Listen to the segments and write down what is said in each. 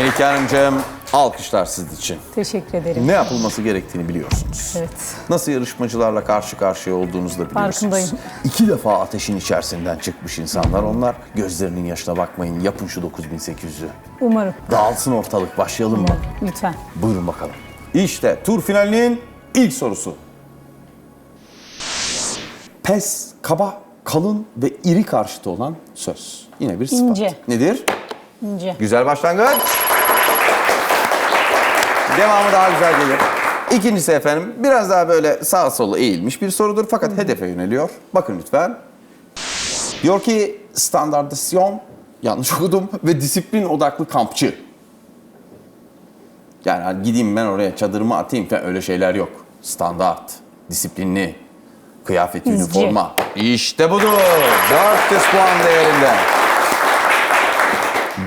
Melike Hanımcığım alkışlar sizin için. Teşekkür ederim. Ne yapılması gerektiğini biliyorsunuz. Evet. Nasıl yarışmacılarla karşı karşıya olduğunuzu da biliyorsunuz. Farkındayım. İki defa ateşin içerisinden çıkmış insanlar onlar. Gözlerinin yaşına bakmayın. Yapın şu 9800'ü. Umarım. Dağılsın ortalık. Başlayalım mı? Lütfen. Buyurun bakalım. İşte tur finalinin ilk sorusu. Pes, kaba, kalın ve iri karşıtı olan söz. Yine bir sıfat. İnce. Nedir? İnce. Güzel başlangıç. Devamı daha güzel gelir. İkincisi efendim biraz daha böyle sağa sola eğilmiş bir sorudur fakat hedefe yöneliyor. Bakın lütfen. Diyor ki standartizasyon yanlış okudum ve disiplin odaklı kampçı. Yani hani gideyim ben oraya çadırımı atayım falan öyle şeyler yok. Standart, disiplinli, kıyafet, üniforma. İşte budur. 400 puan değerinde.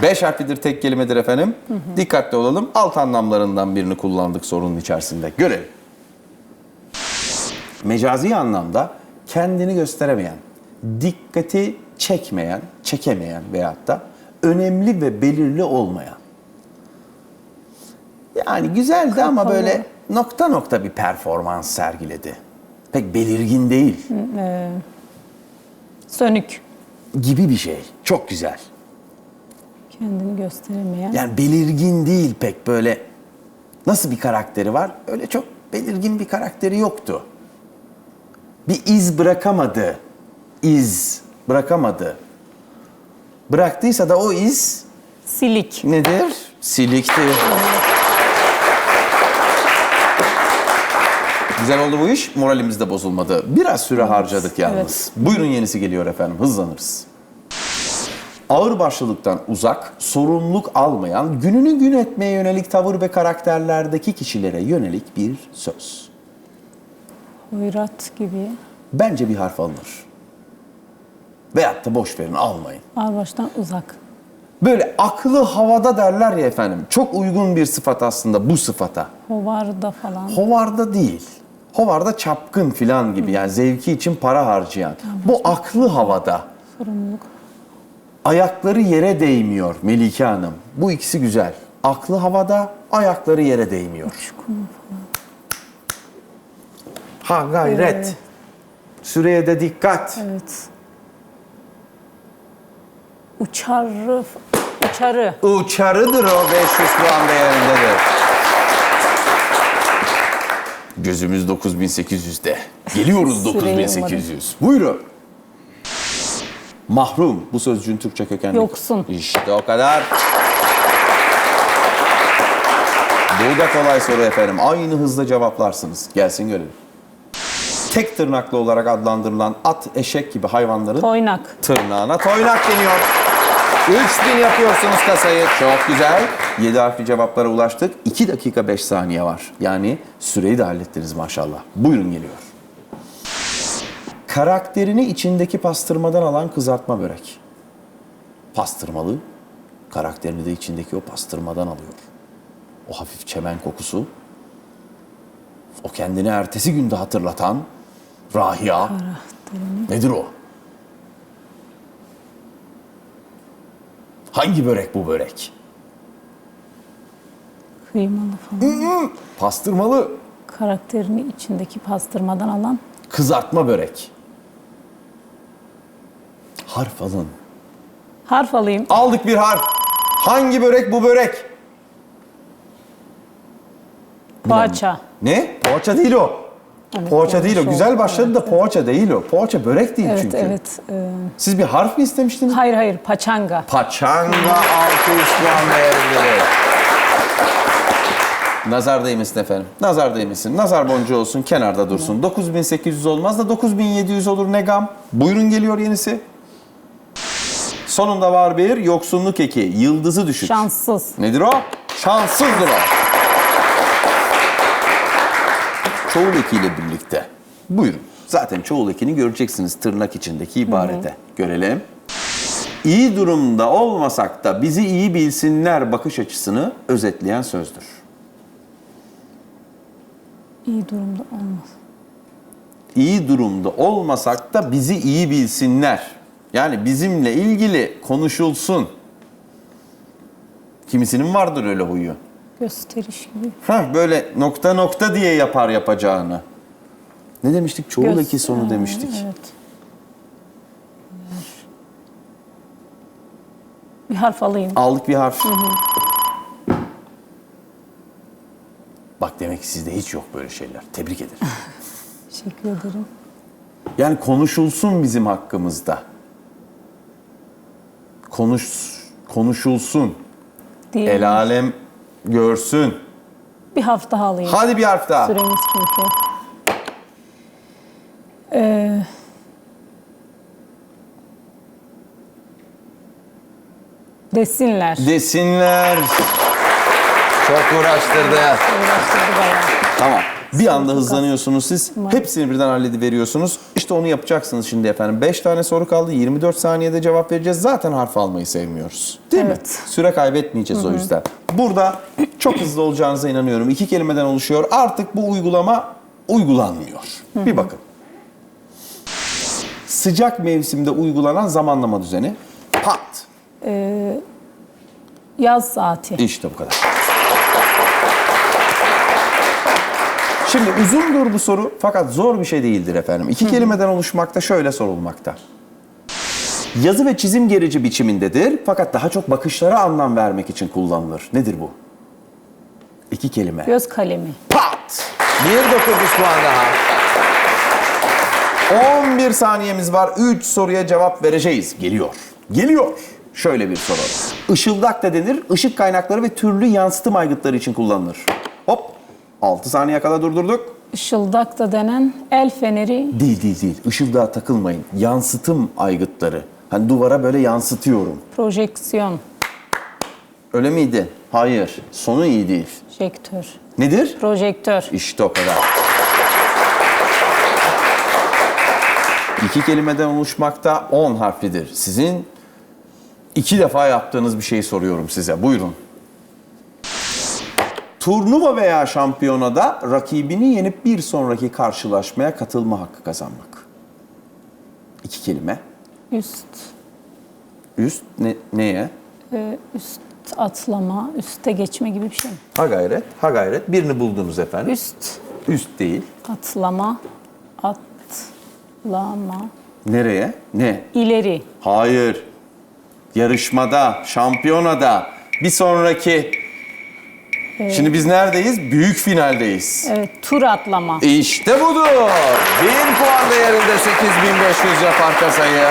Beş harflidir tek kelimedir efendim. Dikkatli olalım. Alt anlamlarından birini kullandık sorunun içerisinde. Görelim. Mecazi anlamda kendini gösteremeyen, dikkati çekmeyen, çekemeyen veyahut da önemli ve belirli olmayan. Yani güzeldi ama Kapalı. böyle nokta nokta bir performans sergiledi. Pek belirgin değil Sönük. gibi bir şey. Çok güzel. Kendini gösteremeyen. Yani belirgin değil pek böyle. Nasıl bir karakteri var? Öyle çok belirgin bir karakteri yoktu. Bir iz bırakamadı. İz bırakamadı. Bıraktıysa da o iz Silik. nedir? Silikti. Güzel oldu bu iş. Moralimiz de bozulmadı. Biraz süre harcadık yalnız. Buyurun yenisi geliyor efendim. Hızlanırız. Ağır başlılıktan uzak, sorumluluk almayan, gününü gün etmeye yönelik tavır ve karakterlerdeki kişilere yönelik bir söz. Hoyrat gibi. Bence bir harf alınır. Veyahut da boş verin almayın. Ağırbaştan uzak. Böyle aklı havada derler ya efendim. Çok uygun bir sıfat aslında bu sıfata. Hovarda falan. Hovarda değil. Hovarda çapkın filan gibi yani zevki için para harcayan. Bu aklı havada. Sorumluluk. Ayakları yere değmiyor Melike Hanım. Bu ikisi güzel. Aklı havada, ayakları yere değmiyor. Ha gayret. Evet. Süreye de dikkat. Evet. Uçarı. Uçarı. Uçarıdır o 500 puan değerindedir. Gözümüz 9800'de. Geliyoruz Süreyi 9800. Buyurun. Mahrum bu sözcüğün Türkçe kökenli. Yoksun. İşte o kadar. Bu da kolay soru efendim. Aynı hızla cevaplarsınız. Gelsin görelim. Tek tırnaklı olarak adlandırılan at, eşek gibi hayvanların Toynak. tırnağına toynak deniyor. 3000 yapıyorsunuz kasayı. Çok güzel. 7 harfli cevaplara ulaştık. 2 dakika 5 saniye var. Yani süreyi de hallettiniz maşallah. Buyurun geliyor. Karakterini içindeki pastırmadan alan kızartma börek. Pastırmalı, karakterini de içindeki o pastırmadan alıyor. O hafif çemen kokusu, o kendini ertesi günde hatırlatan Rahia. Nedir o? Hangi börek bu börek? Kıymalı falan. Pastırmalı, Karakterini içindeki pastırmadan alan. kızartma börek. Harf alın. Harf alayım. Aldık bir harf. Hangi börek bu börek? Poğaça. Ne? Poğaça değil o. Evet, poğaça değil o. Güzel başladı da poğaça değil o. Poğaça börek değil Evet çünkü. evet. Ee, Siz bir harf mi istemiştiniz? hayır hayır paçanga. Paçanga 600 puan değerindedir. Nazar değmesin efendim. Nazar değmesin. Nazar boncuğu olsun, kenarda dursun. 9800 olmaz da 9700 olur ne gam. Buyurun geliyor yenisi. Sonunda var bir yoksunluk eki. Yıldızı düşük. Şanssız. Nedir o? Şanssızdır o. Çoğul ekiyle birlikte. Buyurun. Zaten çoğul ekini göreceksiniz tırnak içindeki ibarete. Görelim. İyi durumda olmasak da bizi iyi bilsinler bakış açısını özetleyen sözdür. İyi durumda olmaz. İyi durumda olmasak da bizi iyi bilsinler. Yani bizimle ilgili konuşulsun. Kimisinin vardır öyle huyu. Gösteriş gibi. Heh, böyle nokta nokta diye yapar yapacağını. Ne demiştik? Çoğul Göz- eki sonu demiştik. Evet. Bir harf alayım. Aldık bir harf. Bak demek ki sizde hiç yok böyle şeyler. Tebrik ederim. Teşekkür ederim. Yani konuşulsun bizim hakkımızda. Konuş, konuşulsun. Diye El alem görsün. bir harf daha alayım. Hadi bir harf daha. Süremiz çünkü. Ee, desinler. Desinler. Çok uğraştırdı. Uğraştırdı bayağı. Tamam. Bir anda hızlanıyorsunuz siz. Hepsini birden hallediveriyorsunuz. İşte onu yapacaksınız şimdi efendim. 5 tane soru kaldı. 24 saniyede cevap vereceğiz. Zaten harf almayı sevmiyoruz. Değil mi? Evet. Süre kaybetmeyeceğiz o yüzden. Burada çok hızlı olacağınıza inanıyorum. İki kelimeden oluşuyor. Artık bu uygulama uygulanmıyor. Bir bakın. Sıcak mevsimde uygulanan zamanlama düzeni. Pat. Yaz saati. İşte bu kadar. Şimdi uzundur bu soru fakat zor bir şey değildir efendim. İki kelimeden oluşmakta şöyle sorulmakta. Yazı ve çizim gerici biçimindedir fakat daha çok bakışlara anlam vermek için kullanılır. Nedir bu? İki kelime. Göz kalemi. Pat! Bir 900 puan daha. 11 saniyemiz var. 3 soruya cevap vereceğiz. Geliyor. Geliyor. Şöyle bir soru. Işıldak da denir. Işık kaynakları ve türlü yansıtım aygıtları için kullanılır. Hop. 6 saniye kadar durdurduk. Işıldak da denen el feneri. Değil değil değil. Işıldağa takılmayın. Yansıtım aygıtları. Hani duvara böyle yansıtıyorum. Projeksiyon. Öyle miydi? Hayır. Sonu iyi değil. Projektör. Nedir? Projektör. İşte o kadar. İki kelimeden oluşmakta 10 harflidir. Sizin iki defa yaptığınız bir şeyi soruyorum size. Buyurun. Turnuva veya şampiyonada rakibini yenip bir sonraki karşılaşmaya katılma hakkı kazanmak. İki kelime. Üst. Üst ne, neye? e, üst atlama, üste geçme gibi bir şey mi? Ha gayret, ha gayret. Birini buldunuz efendim. Üst Üst değil. atlama, atlama, Nereye? Ne? ileri. Hayır. Yarışmada, şampiyonada, bir sonraki... Şimdi biz neredeyiz? Büyük finaldeyiz. Evet, tur atlama. İşte budur. Bir puan değerinde 8500 yapar kasayı.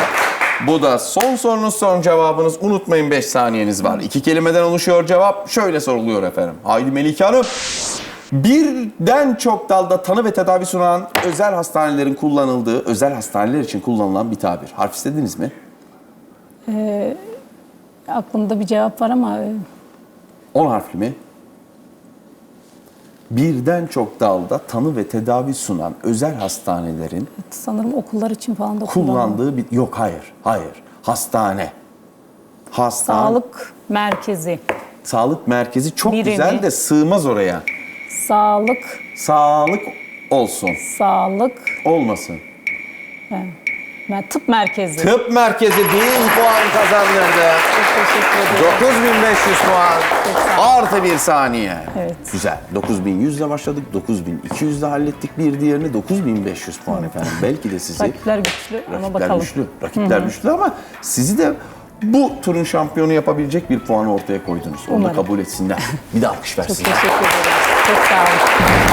Bu da son sorunuz, son cevabınız. Unutmayın 5 saniyeniz var. İki kelimeden oluşuyor cevap. Şöyle soruluyor efendim. Haydi Melike Hanım. Birden çok dalda tanı ve tedavi sunan özel hastanelerin kullanıldığı, özel hastaneler için kullanılan bir tabir. Harf istediniz mi? Aklımda bir cevap var ama e, 10 harfli mi? Birden çok dalda tanı ve tedavi sunan özel hastanelerin sanırım okullar için falan da kullandığı bir... Yok hayır, hayır. Hastane. Hastane. Sağlık merkezi. Sağlık merkezi çok Birimi. güzel de sığmaz oraya. Sağlık, Sağlık olsun. sağlık, Olmasın. yani tıp merkezi. Tıp merkezi 1000 puan kazandırdı. Çok teşekkür ederim. 9500 puan. Artı bir saniye. Evet. Güzel. 9100 ile başladık. 9200 ile hallettik. Bir diğerini 9500 puan efendim. Belki de sizi... Rakipler güçlü ama Rakipler bakalım. güçlü. Rakipler güçlü ama sizi de bu turun şampiyonu yapabilecek bir puanı ortaya koydunuz. Onu Umarım. kabul etsinler. Bir de alkış Çok versinler. teşekkür ederim. Çok sağ olun.